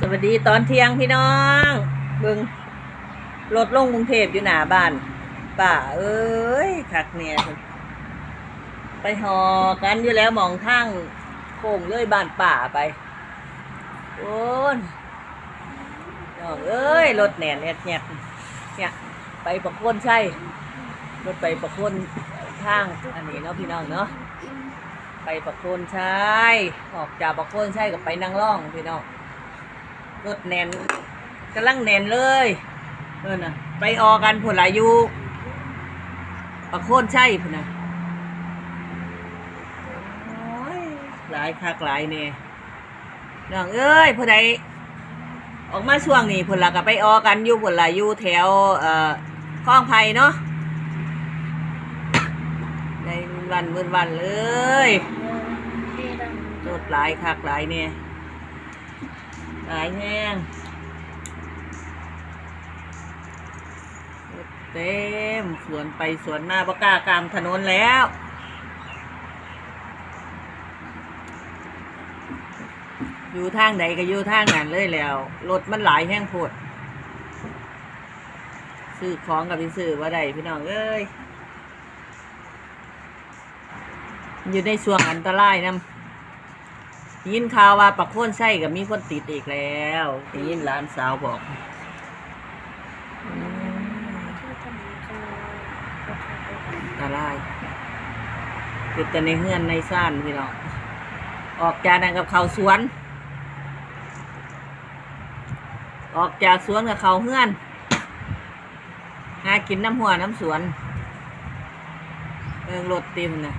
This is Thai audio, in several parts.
สวัสดีตอนเที่ยงพี่น้องเบึงรถลงกรุงเทพอยู่หนาบ้านป่าเอ้ยคักเนี่ยไปหอกันอยู่แล้วมองทางโค้งเลยบ้านป่าไปโอ้นน้องเอ้ยรถแหน่นแหนเนี่ยเนี่ยไปประโคนใช่รถไปประโคนทางอันนี้เนาะพี่น้องเนาะไปประโคนใช่ออกจากประโคนใช่กับไปนางร่องพี่น้อง รถแน่นกำลังแน่นเลย เออน่ะ ไปออกันผลอายุประโคนใช่พุ่นนะโอ้ยหลายคักหลายเนี่ยน้องเอ้ยผู้ใดออกมาช่วงนี้ผลละก็ไปออกันอยู่ผลละอยู่แถวเอ่อคลองไผ่เนาะในวันมื่นวันเลยรถหลายคักหลายเนี่ย หลายแห้งเต็มสวนไปสวนมาบก้ากลางถนนแล้วอยู่ทางใดก็อยู่ทางนั้นเลยแล้วรถมันหลายแห้งโพดซื้อของกับพี่ซื้อว่าใดพี่น้องเอ้ยอยู่ในช่วงอันตรายนำ ยินข่าวว่าปักโคนไส้กับมีคนติดอีกแล้วได้ยินหลานสาวบอกอืมอันตรคือแต่ในเฮือนในซ่านพี่น้องออกจากนั้นกับเขาสวน ออกจากสวนกับเขาเฮือนหากินน้ำหัวน้ำสวนเออรถเต็มนะ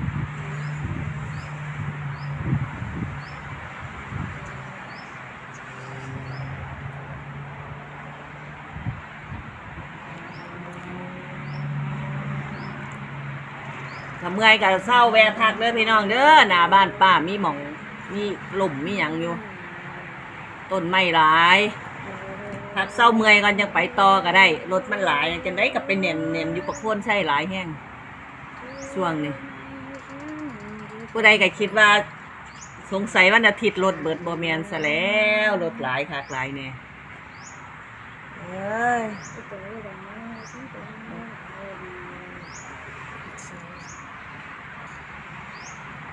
ทำเมื่อยกับเศร้าแวะพักเด้อพี่น้องเด้อหน้าบ้านป้ามีหม่องมีหลุมมีหยังอยู่ต้นไม้หลายพักเศร้าเมื่อยกันยังไปต่อก็ได้รถมันหลายจังได้กับเป็นเน่นเน่นอยู่ประโคนใช่หลายแห้งช่วงนี้ผู้ใดก็คิดว่าสงสัยวันอาทิตย์รถเบิดบ่แมนซะแล้วรถหลายคักหลายเนี่ยเอ้ย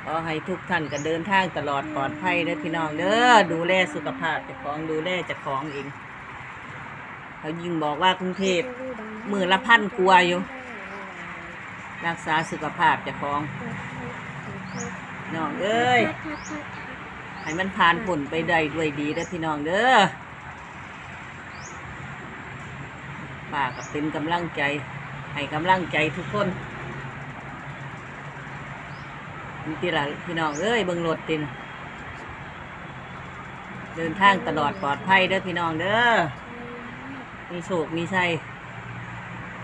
ขอให้ทุกท่านก็เดินทางตลอดปลอดภัยเด้อพี่น้องเด้อดูแลสุขภาพเจ้าของดูแลเจ้าของเองเขายิ่งบอกว่ากรุงเทพมือละพันกลัวอยู่ รักษาสุขภาพเจ้าของน้องเอ้ยให้มันผ่านผลไปได้ด้วยดีเด้อพี่น้องเด้อป้าก็เป็นกำลังใจ ให้กำลังใจทุกคน ที่ละพี่น้องเอ้ยเบิ่งรถตินเดินทางตลอดปลอดภัยเด้อพี่น้องเด้อมีโชคมีชัย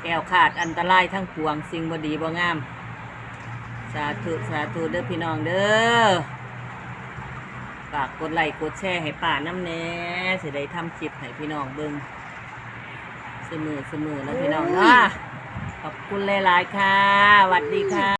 แก้วขาดอันตรายทั้งปวงสิ่งบดีบ่งาม สาธุสาธุเด้อพี่น้องเด้อฝากกดไลค์กดแชร์ให้ป่าน้ำแน่สิได้ทำคลิปให้พี่น้องเบิ่งเสมอเสมอแล้วพี่น้องเนาะขอบคุณหลายๆค่ะสวัสดีค่ะ